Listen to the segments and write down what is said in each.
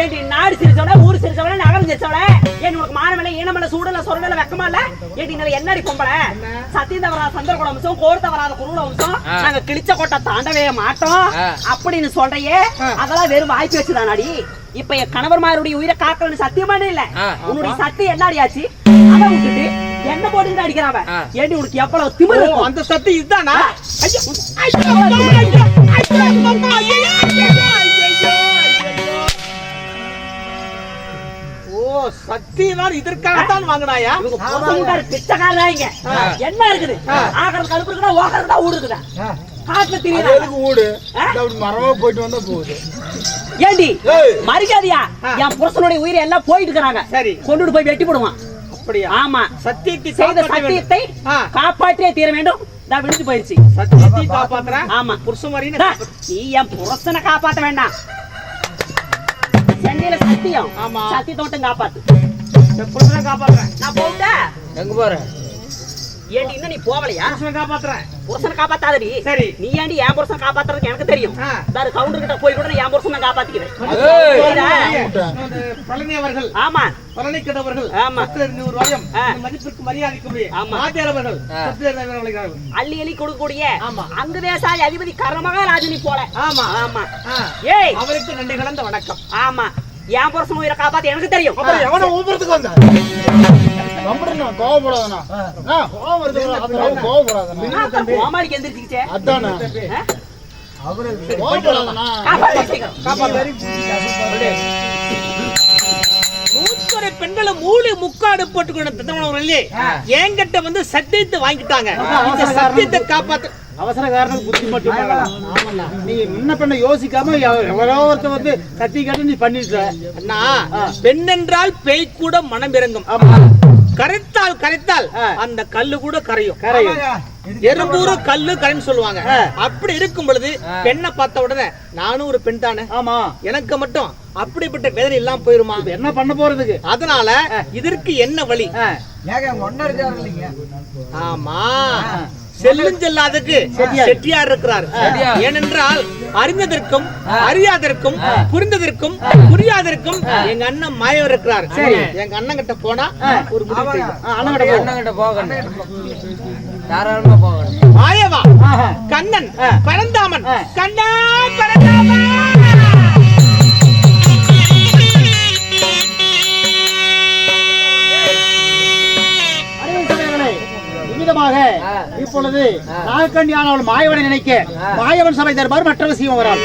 ஏண்டி நாடு சிரிச்சவள ஊர் சிரிச்சவள நகரம் சிரிச்சவள ஏன் உனக்கு மானமில்ல ஈனமில்ல சூடல சொரடல வெக்கமா இல்ல ஏண்டி நல்ல என்னடி பொம்பளை சத்தியம் வராத சந்தர்குட வம்சம் கோர்த்த வராத குருட வம்சம் நாங்க கிழிச்ச கோட்டை தாண்டவே மாட்டோம் அப்படின்னு சொல்றையே அதெல்லாம் வெறும் வாய்ப்பு வச்சுதானாடி இப்ப என் கணவர்மாருடைய உயிரை காக்கணும்னு சத்தியமான இல்ல உன்னுடைய சத்தியம் என்னடி ஆச்சு அதை விட்டுட்டு என்ன போட்டு அடிக்கிறாவ ஏண்டி உனக்கு எவ்வளவு திமிரு? அந்த சத்தி இதுதானா சத்தியமான இதற்காகத்தான் வாங்கினாயா? பிச்சைக்காரனாயிங்க. என்ன இருக்குது? ஆகிறது கழுப்பு இருக்குதா ஓகிறது தான் ஊடு இருக்குதா காட்டுல அது தெரியுதா? ஊடு மரமா போயிட்டு வந்தா போகுது. ஏண்டி. மரியாதையா? என் புருஷனுடைய உயிரை எல்லாம் போயிட்டு இருக்காங்க சரி. கொண்டுட்டு போய் வெட்டி போடுவான். அப்படியா? ஆமா. சத்தியத்தை செய்த காப்பாற்ற. சத்தியத்தை. காப்பாற்றியே தீர வேண்டும். நான் விழுந்து போயிருச்சு. சத்தியத்தை காப்பாத்துறேன் ஆமா. புருஷன் வரையும் டா, நீ என் புருஷனை காப்பாத்த வேண்டாம். சென்னையில சத்தியம். ஆமா. சத்தியத்தை மட்டும் காப்பாத்து. புருஷனை காப்பாத்துறேன். நான் போட்டா எங்க போற? ஏண்டி இன்னும் நீ போகலையா? புருஷனை காப்பாத்துறேன். புருஷனை காப்பாத்தாதடி. சரி. நீ ஏண்டி என் புருஷன் காப்பாத்துறதுக்கு எனக்கு தெரியும். தாரு கவுண்டர் கிட்ட போய் கூட நான் என் புருஷனை காப்பாத்திக்கிறேன். பழனி அவர்கள் ஆமா. பழனி ஆமா. நூறு. இந்த மதிப்பிற்கு மரியாதைக்குரிய ஆமா. வாத்தியார் அவர்கள் அள்ளி அள்ளி கொடுக்கக்கூடிய ஆமா. அங்கு தேசாய் அதிபதி கர்மகாராஜனி போல. ஆமா. ஆமா. ஏய். அவருக்கு நன்றி கலந்த வணக்கம். ஆமா. என் புருஷன் உயிரை காப்பாத்த எனக்கு தெரியும். அப்புறம் எவனை ஊப்புறதுக்கு வந்த? கம்பெனி கோவப்படாதண்ணா. கோவம் வருது அது கோவப்படாதண்ணா. கோமாளிக்கு எந்திரிச்சுக்கிச்சே? அதானே. ஆ? கோவப்படாதண்ணா காப்பாத்து. நூற்றுரை பெண்களும் மூளை முக்காடு போட்டுக்கணும் தத்தவனவர்களே என்கிட்ட வந்து சத்தியத்தை வாங்கிட்டாங்க. இந்த சத்தியத்தை காப்பாத்த அவசர காரணம் புத்தி மட்டும் நீ முன்ன பெண்ண யோசிக்காம எவ- எவரோ ஒருத்தர் வந்து கத்தி காட்டி நீ பண்ணிட்ட அண்ணா பெண் என்றால் பேய் கூட மனம் இறங்கும். கரைத்தால் கரைத்தால் அந்த கல்லு கூட கரையும். கரையும். எறும்பூரு கல்லு கரைன்னு சொல்லுவாங்க. அப்படி இருக்கும் பொழுது பெண்ணை பார்த்த உடனே நானும் ஒரு பெண் தானே? ஆமா. எனக்கு மட்டும் அப்படிப்பட்ட வேதனை எல்லாம் போயிருமா? என்ன பண்ண போறதுக்கு? அதனால இதற்கு என்ன வழி? ஆமா. செல்லும் செல்லாததுக்கு செட்டியார். இருக்கிறார். ஏனென்றால் அறிந்ததற்கும் அறியாதற்கும் புரிந்ததற்கும் புரியாததற்கும் எங்க அண்ணன் மாயவர் இருக்கிறார். எங்க அண்ணன் கிட்ட போனா ஒரு அண்ணன் கிட்ட போகணும். மாயவா. கண்ணன் பரந்தாமன். கண்ணா பரந்தாமன். நாகக்கண்ணியானவள் மாயவனை நினைக்க. மாயவன் சபை தருமாறு மற்ற சீவம் வரால்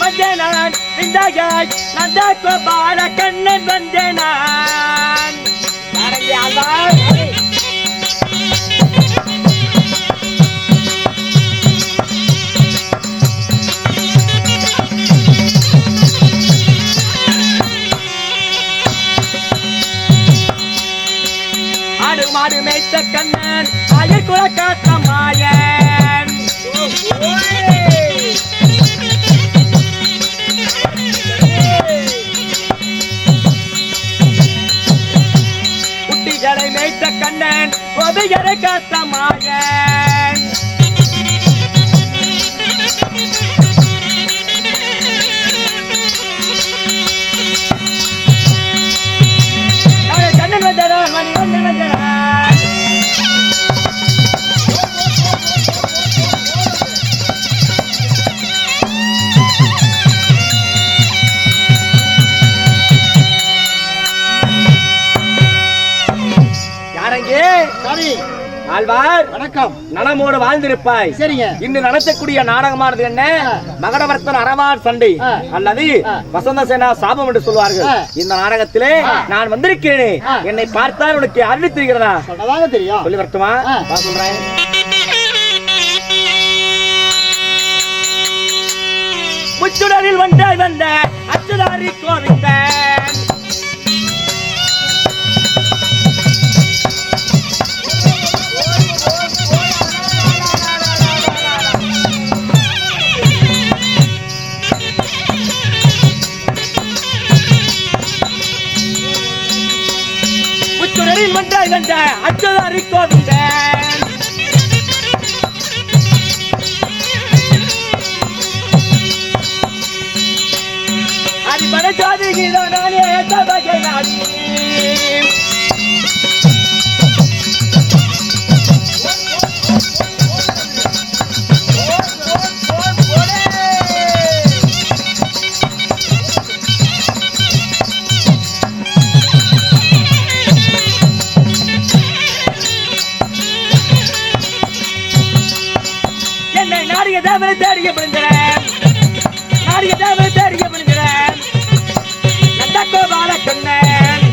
வந்தேனான் விந்தாயாய் நந்தாத்வ பால கண்ணன் வந்தேனான் யாரங்கே கண்ணன் ஆயர் குல காத்த மாயன் குட்டிகளை மேய்த்த கண்ணன் கொதையரை காத்த மாயன் ஆழ்வார் வணக்கம். நலமோடு வாழ்ந்திருப்பாய். சரிங்க. இன்று நடத்தக்கூடிய நாடகமானது என்ன? மகடவர்த்தன் அறவார் சண்டை. அல்லது. வசந்த சேனா சாபம் என்று சொல்வார்கள். இந்த நாடகத்திலே நான் வந்திருக்கிறேனே. என்னை பார்த்தால் உனக்கு அருள் தெரிகிறதா? தெரியும். சொல்லி வரட்டுமா? சொல்றேன். முச்சுடரில் ஒன்றாய் வந்த அச்சுதாரி கோவிந்தன். ஹரிகோவிந்தன் அடிபட ஜோதிகிதோ நானே தபகை நாடி தேவனை தேடிய பிடிக்கிறேன் நாடிய தேவனை தேடிய பிடிக்கிறேன் நந்தகோபால கண்ணன்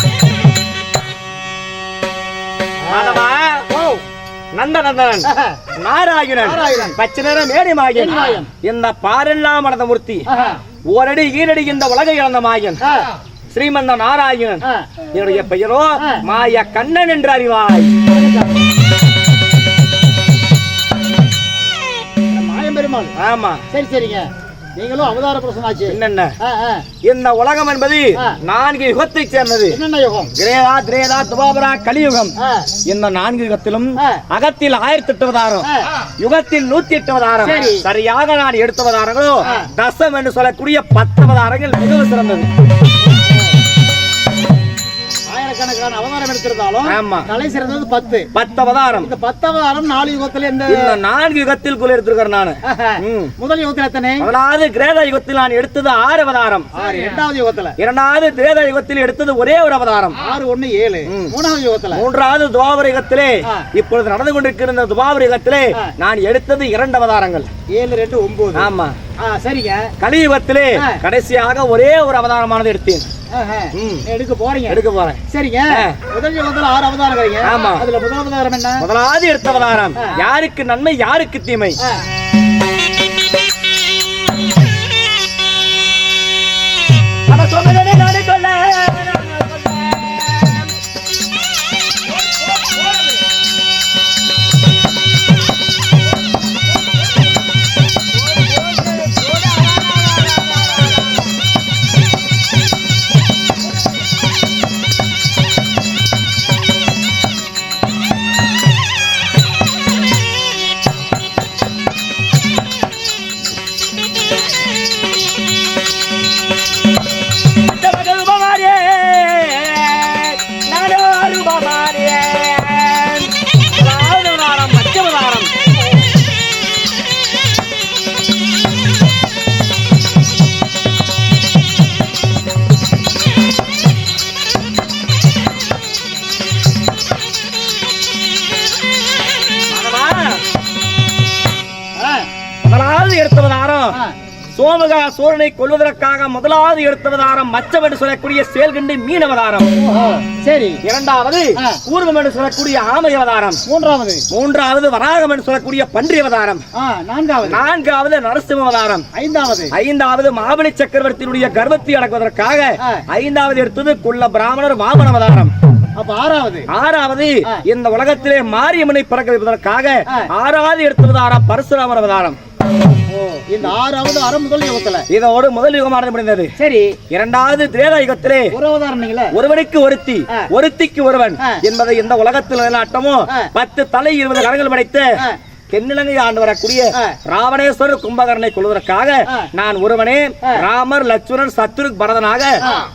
மாதவா நாராயணன். பச்சை மாயன். மேடிமாயன். இந்த பாரெல்லாம் மனத மூர்த்தி. ஓரடி ஈரடி இந்த உலகை இழந்த மாயன். ஸ்ரீமந்த நாராயணன். என்னுடைய பெயரோ. மாய கண்ணன் என்று அறிவாய். ஆமா சரி சரிங்க நீங்களும் அவதார புருஷன் ஆச்சு என்னென்ன. இந்த உலகம் என்பது. நான்கு யுகத்தை சேர்ந்தது என்னென்ன யுகம் கிரேதா திரேதா துபாபரா கலியுகம் இந்த நான்கு யுகத்திலும். அகத்தில் ஆயிரத்தி எட்டு அவதாரம் ஆ. யுகத்தில் நூத்தி எட்டு அவதாரம் சரி. சரியாக நான் எடுத்த அவதாரங்களோ. தசம் என்று சொல்லக்கூடிய பத்து அவதாரங்கள் மிகவும் சிறந்தது ஆயிரக்கணக்கான அவதாரம் எடுத்திருந்தாலும் ஆமா. தலை சிறந்தது பத்து பத்து அவதாரம் இந்த பத்து அவதாரம் நாலு யுகத்துல எந்த நான்கு யுகத்தில் குள்ள எடுத்திருக்கிறேன் நானு ஆஹா. ம். முதல் யுகத்துல எத்தனை முதலாவது கிரேத யுகத்தில் நான் எடுத்தது ஆறு அவதாரம் ஆறு இரண்டாவது யுகத்துல இரண்டாவது திரேத யுகத்தில் எடுத்தது ஒரே ஒரு அவதாரம் ஆறு ஒண்ணு ஏழு. மூணாவது யுகத்துல மூன்றாவது துவாபர யுகத்திலே. இப்பொழுது நடந்து கொண்டிருக்கிற இந்த துவாபர யுகத்திலே ஆ. நான் எடுத்தது இரண்டு அவதாரங்கள் ஏழு ரெண்டு ஒன்பது ஆமா சரிங்க கலியுகத்திலே. கடைசியாக ஒரே ஒரு அவதாரமானது எடுத்தேன். எடுக்க போறீங்க. எடுக்க போறேன். சரிங்க. முதல் யுகத்துல ஆறு அவதாரம் வரீங்க ஆமா. அதுல முதல் அவதாரம் என்ன? முதலாவது எடுத்த அவதாரம். யாருக்கு நன்மை யாருக்கு தீமை? சொன்னதனை நானே சோமகா சூரனை கொல்வதற்காக முதலாவது எடுத்தவதாரம் மச்சம் என்று சொல்லக்கூடிய செயல்கண்டு மீனவதாரம். ஓஹோ. சரி. இரண்டாவது. கூர்மம் என்று சொல்லக்கூடிய ஆமை அவதாரம். மூன்றாவது. மூன்றாவது வராகம் என்று சொல்லக்கூடிய பன்றி அவதாரம். நான்காவது. நான்காவது நரசிம்ம அவதாரம். ஐந்தாவது. ஐந்தாவது மாபலி சக்கரவர்த்தியினுடைய கர்வத்தை அடக்குவதற்காக. ஐந்தாவது எடுத்தது குள்ள பிராமணர் வாமன அவதாரம். ஆறாவது ஆறாவது. இந்த உலகத்திலே மாரியம்மனை பிறக்க வைப்பதற்காக. ஆறாவது எடுத்தவதாரம் பரசுராமர் அவதாரம் இந்த ஆறாவது அரை முதல் யுகத்துல இதோடு முதல் யுகமானது முடிந்தது சரி இரண்டாவது திரேதா யுகத்திலே ஒருவனுக்கு ஒருத்தி. ஒருத்திக்கு ஒருவன். என்பதை இந்த உலகத்தில் நிலைநாட்டமோ ஆ. பத்து தலை இருபது கரங்கள் படைத்து. தென்னிலங்கை ஆண்டு வரக்கூடிய. ராவணேஸ்வரர் கும்பகரனை கொள்வதற்காக. நான் ஒருவனே. ராமர் லட்சுமணன் சத்ரு பரதனாக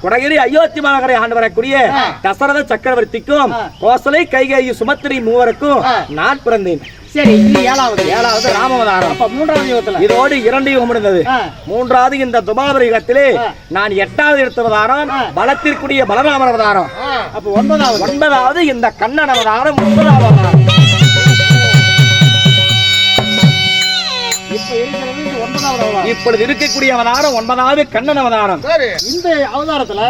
குடகிரி அயோத்தி மாநகரை ஆண்டு வரக்கூடிய. தசரத சக்கரவர்த்திக்கும். கோசலை கைகேயி சுமத்திரி மூவருக்கும். நான் பிறந்தேன் சரி இது ஏழாவது ஏழாவது ராமவதாரம் அப்ப மூன்றாவது யுகத்துல இதோடு இரண்டு யுகம் முடிந்தது. மூன்றாவது இந்த துபாபர யுகத்திலே. நான் எட்டாவது ஆ. பலத்திற்குரிய பலராமர் அவதாரம் அப்ப ஒன்பதாவது ஒன்பதாவது இந்த கண்ணன் அவதாரம் ஒன்பதாவது அவதாரம் இப்பொழுது இருக்கக்கூடிய அவதாரம். ஒன்பதாவது கண்ணன் அவதாரம் இந்த அவதாரத்துல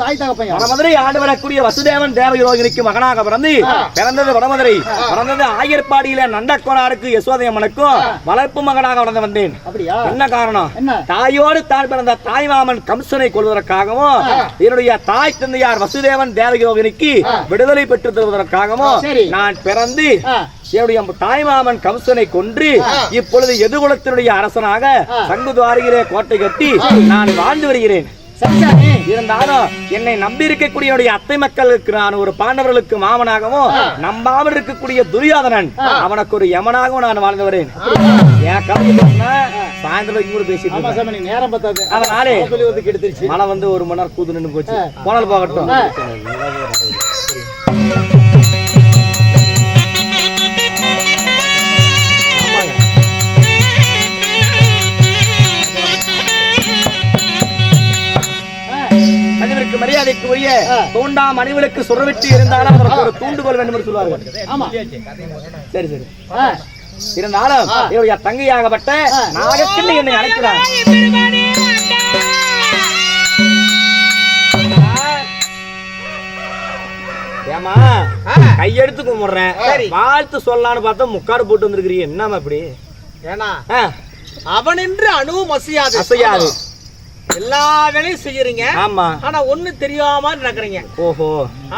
தாய் தகப்பன் யார்? வடமதுரை ஆண்டு வரக்கூடிய வசுதேவன் தேவயோகினிக்கு மகனாக பிறந்து பிறந்தது வடமதுரை. பிறந்தது ஆயர்பாடியில நண்டக்கோனாருக்கு யசோதையம்மனுக்கும் வளர்ப்பு மகனாக வளர்ந்து வந்தேன். அப்படியா? என்ன காரணம்? என்ன? தாயோடு தான் பிறந்த தாய் மாமன் கம்சனை கொள்வதற்காகவும் என்னுடைய தாய் தந்தையார் வசுதேவன் தேவயோகினிக்கு விடுதலை பெற்று தருவதற்காகவும். நான் பிறந்து. என்னுடைய தாய் மாமன் கம்சனை கொன்று இப்பொழுது எதுகுலத்தினுடைய அரசனாக சங்குதுவாரியிலே கோட்டை கட்டி நான் வாழ்ந்து வருகிறேன். இருந்தாலும் என்னை நம்பி இருக்கக்கூடிய அத்தை மக்களுக்கு நான் ஒரு பாண்டவர்களுக்கு மாமனாகவும் நம்பாமல் இருக்கக்கூடிய துரியோதனன் அவனுக்கு ஒரு யமனாகவும் நான் வாழ்ந்து வரேன். என் கதை சாயந்தரம் கூட பேசிட்டு நேரம் பத்தாது. அதனாலே சொல்லி வந்து கெடுத்துருச்சு மழை வந்து ஒரு மணி நேரம் கூது நின்று போச்சு. போனல் போகட்டும். மனிதனுக்கு மரியாதைக்கு உரிய தூண்டா மனிதனுக்கு சுரவிட்டு இருந்தாலும் அதற்கு ஒரு தூண்டுகோல் வேண்டும் என்று சொல்வார்கள். ஆமா. சரி சரி. இருந்தாலும் என்னுடைய தங்கையாகப்பட்ட நாகக்கண்ணி என்னை அழைக்கிறார். ஏமா கையெடுத்து கும்பிடுறேன். வாழ்த்து சொல்லலாம்னு பார்த்தா முக்காடு போட்டு வந்திருக்கிறீங்க. என்னமா இப்படி? ஏன்னா அவன் என்று அணுவும் அசையாது. அசையாது. எல்லா வேலையும் செய்யறீங்க. ஆமா. ஆனா ஒண்ணு தெரியாம நடக்கிறீங்க. ஓஹோ.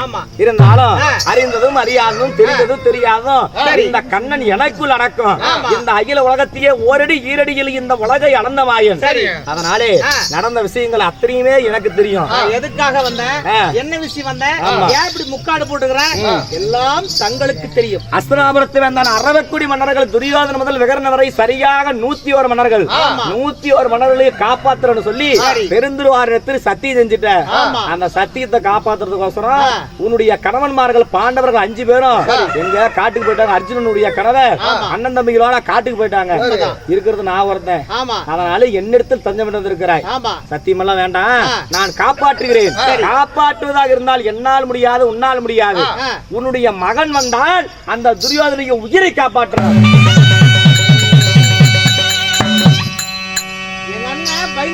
ஆமா. இருந்தாலும் அறிந்ததும் அறியாததும் தெரிந்ததும் தெரியாதும் இந்த கண்ணன் எனக்குள் அடக்கும். இந்த அகில உலகத்தையே ஓரடி ஈரடியில் இந்த உலகை அளந்த மாயன் சரி. அதனாலே நடந்த விஷயங்கள் அத்தனையுமே எனக்கு தெரியும். எதுக்காக வந்தேன். என்ன விஷயம் வந்தேன். ஏன் இப்படி முக்காடு போட்டுக்கிறேன்? எல்லாம் தங்களுக்கு தெரியும். அஸ்தனாபுரத்து வந்தான் அரவக்குடி மன்னர்கள் துரியோதன முதல் விகரண வரை சரியாக நூத்தி ஒரு மன்னர்கள். நூத்தி ஒரு மன்னர்களை காப்பாத்துறன்னு சொல்லி பெருந்துருவாரத்தில் சத்தியம் செஞ்சுட்ட. அந்த சத்தியத்தை காப்பாத்துறதுக்கோசரம் உன்னுடைய கணவன்மார்கள் பாண்டவர்கள் அஞ்சு பேரும் எங்க காட்டுக்கு போயிட்டாங்க. அர்ஜுனனுடைய கணவர் அண்ணன் தம்பிகளோட காட்டுக்கு போயிட்டாங்க. இருக்கிறது நான் ஒருத்தன். அதனால என்னிடத்தில் தஞ்சம் பண்ணி இருக்கிறாய் சத்தியமெல்லாம் வேண்டாம். நான் காப்பாற்றுகிறேன். காப்பாற்றுவதாக இருந்தால் என்னால் முடியாது உன்னால் முடியாது. உன்னுடைய மகன் வந்தால் அந்த துரியோதனைய உயிரை காப்பாற்றுறான்.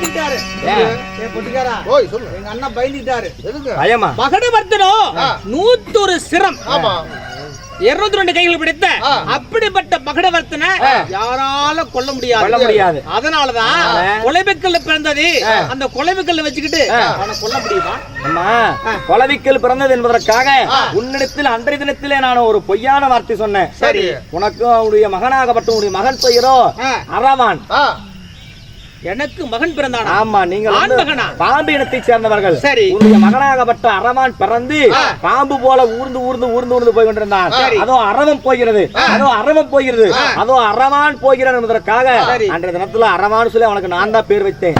பயந்துட்டாரு? ஏ. பொட்டிக்காரா. எங்க அண்ணன் பயந்துட்டாரு பயமா? மகடவர்த்தனோ நூத்தொரு சிரம். இருநூத்தி ரெண்டு கைகள் பிடித்த அப்படிப்பட்ட மகடவர்த்தனை யாரால கொல்ல முடியாது. கொல்ல முடியாது. அதனாலதான் கொலைபெக்கல்ல பிறந்தது. அந்த கொலைபெக்கல்ல வச்சுக்கிட்டு அவனை கொல்ல முடியுமா? அம்மா கொலவிக்கல் பிறந்தது என்பதற்காக உன்னிடத்தில் அன்றைய தினத்திலே நான் ஒரு பொய்யான வார்த்தை சொன்னேன். சரி. உனக்கும் உன்னுடைய மகனாகப்பட்ட உன்னுடைய மகன் பெயரோ அரவான். எனக்கு மகன் பிறந்தானா? ஆமா நீங்கள்? பாம்பு இனத்தைச் சேர்ந்தவர்கள். சரி. உன்னுடைய மகனாகப்பட்ட அரவான் பிறந்து பாம்பு போல ஊர்ந்து ஊர்ந்து ஊர்ந்து ஊர்ந்து போய் கொண்டிருந்தான். அதோ அரவம் போகிறது. அதோ அரவம் போகிறது. அதோ அரவான் போகிறான் என்பதற்காக அன்றைய தினத்துல அரவான் சொல்லி அவனுக்கு நான் தான் பேர் வைத்தேன்.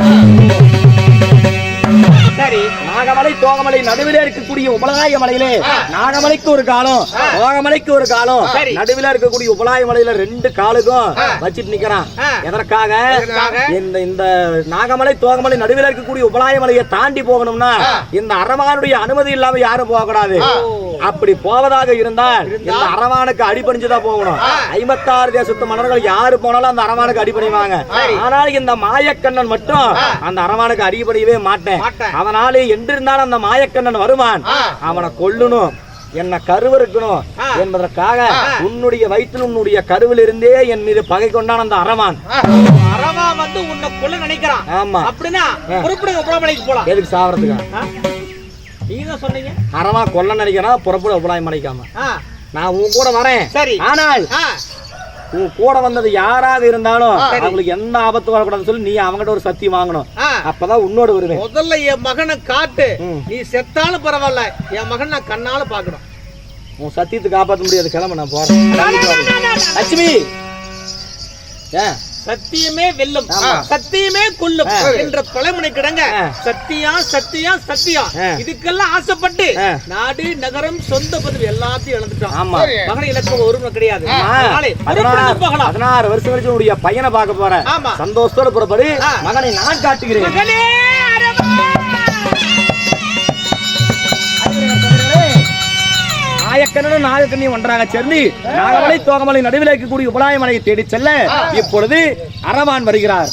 சரி. நாகமலை தோகமலை நடுவிலே இருக்கக்கூடிய உபலாய மலையிலே நாகமலைக்கு ஒரு காலம் தோகமலைக்கு ஒரு காலம். நடுவில இருக்கக்கூடிய உபலாய மலையில ரெண்டு காலுக்கும் வச்சிட்டு நிக்கிறான். எதற்காக? இந்த இந்த நாகமலை தோகமலை நடுவில இருக்கக்கூடிய உபலாய மலையை தாண்டி போகணும்னா இந்த அரவானுடைய அனுமதி இல்லாம யாரும் போக கூடாது அப்படி போவதாக இருந்தால் இந்த அரவானுக்கு அடிபணிஞ்சுதான் போகணும். ஐம்பத்தாறு தேசத்து மன்னர்கள் யாரு போனாலும் அந்த அரவானுக்கு அடிபணிவாங்க. ஆனால் இந்த மாயக்கண்ணன் மட்டும் அந்த அரவானுக்கு அடிபணியவே மாட்டேன். அதனாலே என்றிருந்தாலும் அந்த மாயக்கண்ணன் வருவான். அவனை கொல்லணும் என்ன கருவறுக்கணும் என்பதற்காக உன்னுடைய வயிற்றில் உன்னுடைய கருவில் இருந்தே என் மீது பகை கொண்டான் அந்த அரவான். அரவா வந்து உன்னை கொல்ல நினைக்கிறான். ஆமா. அப்படின்னா புறப்படுங்க புறமலைக்கு போலாம். எதுக்கு சாவறதுக்கு? நீங்க சொன்னீங்க. அரவா கொல்ல நினைக்கிறான் புறப்பட உபலாயம் மலைக்காம ஆ, நான் உன் கூட வரேன். சரி. ஆனால் கூட வந்தது யாராக இருந்தாலும் அவங்களுக்கு எந்த ஆபத்து வரக்கூடாதுன்னு சொல்லி நீ அவங்ககிட்ட ஒரு சத்தியம் வாங்கணும். அப்பதான் உன்னோட வருவேன். முதல்ல என் மகனை காட்டு. நீ செத்தாலும் பரவாயில்ல. என் மகன் நான் கண்ணால பாக்கணும் உன் சத்தியத்தை காப்பாற்ற முடியாது. கிளம்ப நான் போறேன். லட்சுமி! ஏன்? சத்தியமே வெல்லும். சத்தியமே கொல்லும். என்ற பழமொழி கிடங்க. சத்தியா சத்தியா சத்தியா. இதுக்கெல்லாம் ஆசைப்பட்டு. நாடு நகரம் சொந்த பதவி எல்லாத்தையும் இழந்துட்டோம் ஆமா மகன இலக்கம் ஒருமை கிடையாது பதினாறு வருஷம் உன்னுடைய பையனை பார்க்க போறேன். சந்தோஷத்தோட புறப்படு. மகனை நான் காட்டுகிறேன் நாயக்கனும் நாகக்கண்ணியும் ஒன்றாக சேர்ந்து நாகமலை தோகமலை நடுவில் இருக்கக்கூடிய உபலாய மலையை தேடி செல்ல இப்பொழுது அரவான் வருகிறார்.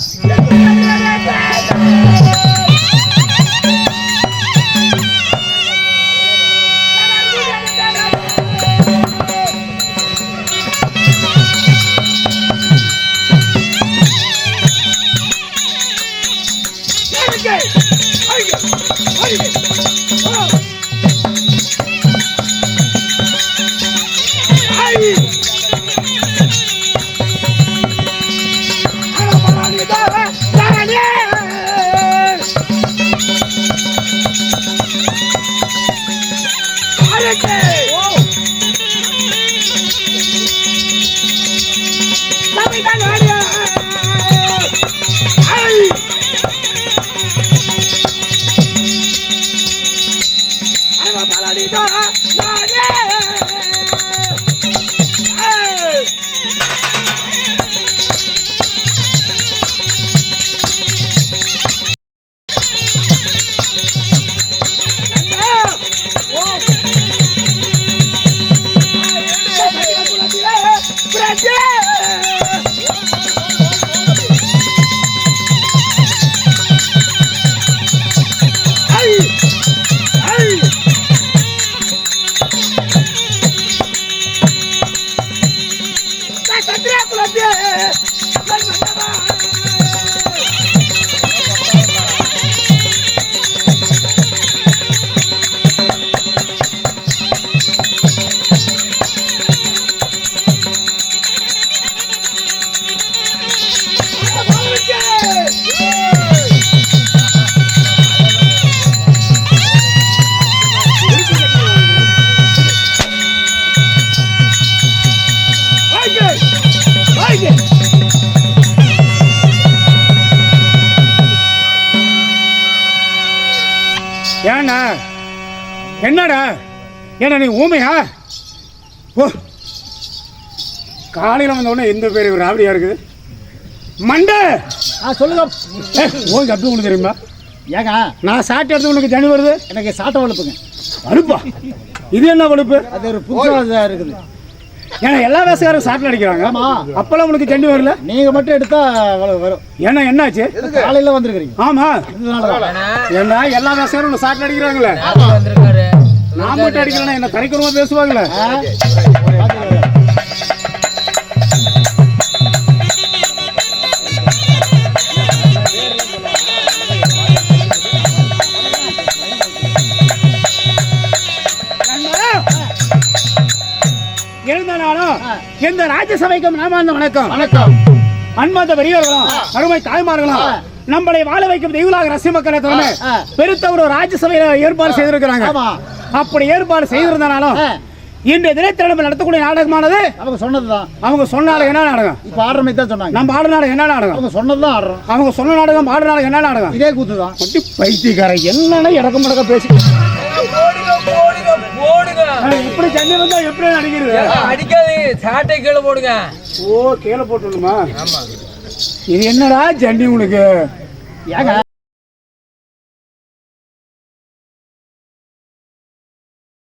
என்னடா? ஏண்ணா நீ ஊமையா? ஓ. காலையில் வந்த உடனே எந்த பேர் ஒரு ராவடியா இருக்குது. மண்டை! ஆ சொல்லுங்க. ஓய் அப்படி ஒன்று தெரியுமா? ஏங்க? நான் சாட்டை எடுத்து உனக்கு தண்ணி வருது. எனக்கு சாட்டை வளர்ப்புங்க. அனுப்பா இது என்ன வலுப்பு? அது ஒரு புதுசாக இருக்குது. ஏன்னா எல்லா வேசக்காரும் சாட்டில் அடிக்கிறாங்க. அப்பெல்லாம் உனக்கு தண்ணி வரல? நீங்க மட்டும் எடுத்தா வரும். ஏன்னா என்னாச்சு? காலையில வந்திருக்கிறீங்க. ஆமா. இதனால தான் ஏன்னா எல்லா வேசக்காரும் சாட்டில் அடிக்கிறாங்களே. நான் மட்டும் அடிக்கிறேன்னா என்ன கரைக்கிறவங்க பேசுவாங்களே. இருந்தாலும் இந்த ராஜ்யசபைக்கும் நாமாந்த வணக்கம். வணக்கம். அன்பார்ந்த பெரியவர்களும் அருமை தாய்மார்களும் நம்மளை வாழ வைக்கும் தெய்வலாக ரசிக மக்களை தலைமை ஆ. பெருத்த ஒரு ராஜ்யசபையில ஏற்பாடு செய்திருக்கிறாங்க. அப்படி ஏற்பாடு செய்திருந்தனாலும். இன்றைய தினத்தில் நம்ம நடத்தக்கூடிய நாடகமானது அவங்க சொன்னதுதான். அவங்க சொன்ன நாடகம் என்ன நாடகம்? இப்ப ஆடுற மாதிரி தான் சொன்னாங்க. நம்ம ஆடு நாடகம் என்ன நாடகம்? அவங்க சொன்னதுதான் ஆடுறோம். அவங்க சொன்ன நாடகம் ஆடு நாடகம் என்ன நாடகம்? இதே கூத்து தான் கொட்டி பைத்தியக்காரன் என்னன்னு இடக்க முடக்க பேசி எப்படி சென்னை வந்தா எப்படி நடிக்கிறது? அடிக்காதீங்க சாட்டை கீழே போடுங்க. ஓ கீழே போட்டுணுமா இது என்னடா ஜண்டி உனக்கு ஏங்க